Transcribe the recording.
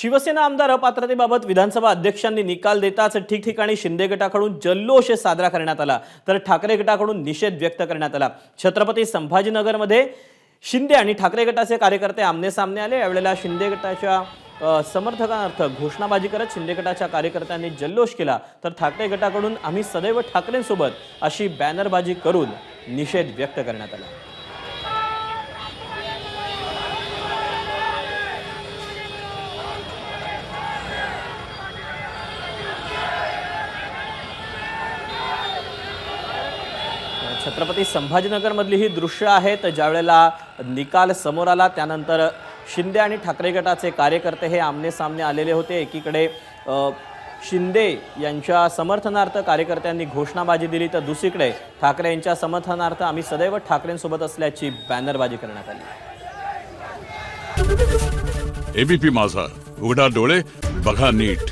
शिवसेना आमदार अपात्रतेबाबत विधानसभा अध्यक्षांनी निकाल देताच ठिकठिकाणी शिंदे गटाकडून जल्लोष साजरा करण्यात आला. तर ठाकरे गटाकडून निषेध व्यक्त करण्यात आला. छत्रपती संभाजीनगरमध्ये शिंदे आणि ठाकरे गटाचे कार्यकर्ते आमने सामने आले. यावेळेला शिंदे गटाच्या अ, समर्थकांर्थ घोषणाबाजी करत शिंदे गटाच्या कार्यकर्त्यांनी जल्लोष केला. तर ठाकरे गटाकडून आम्ही सदैव ठाकरेंसोबत अशी बॅनरबाजी करून निषेध व्यक्त करण्यात आला. छत्रपती संभाजीनगरमधली ही दृश्य आहेत ज्यावेळेला निकाल समोर आला त्यानंतर शिंदे आणि ठाकरे गटाचे कार्यकर्ते हे आमने सामने आलेले होते. एकीकडे शिंदे यांच्या समर्थनार्थ कार्यकर्त्यांनी घोषणाबाजी दिली तर दुसरीकडे ठाकरे यांच्या समर्थनार्थ आम्ही सदैव ठाकरेंसोबत असल्याची बॅनरबाजी करण्यात आली. एबीपी माझा. उघडा डोळे बघा नीट.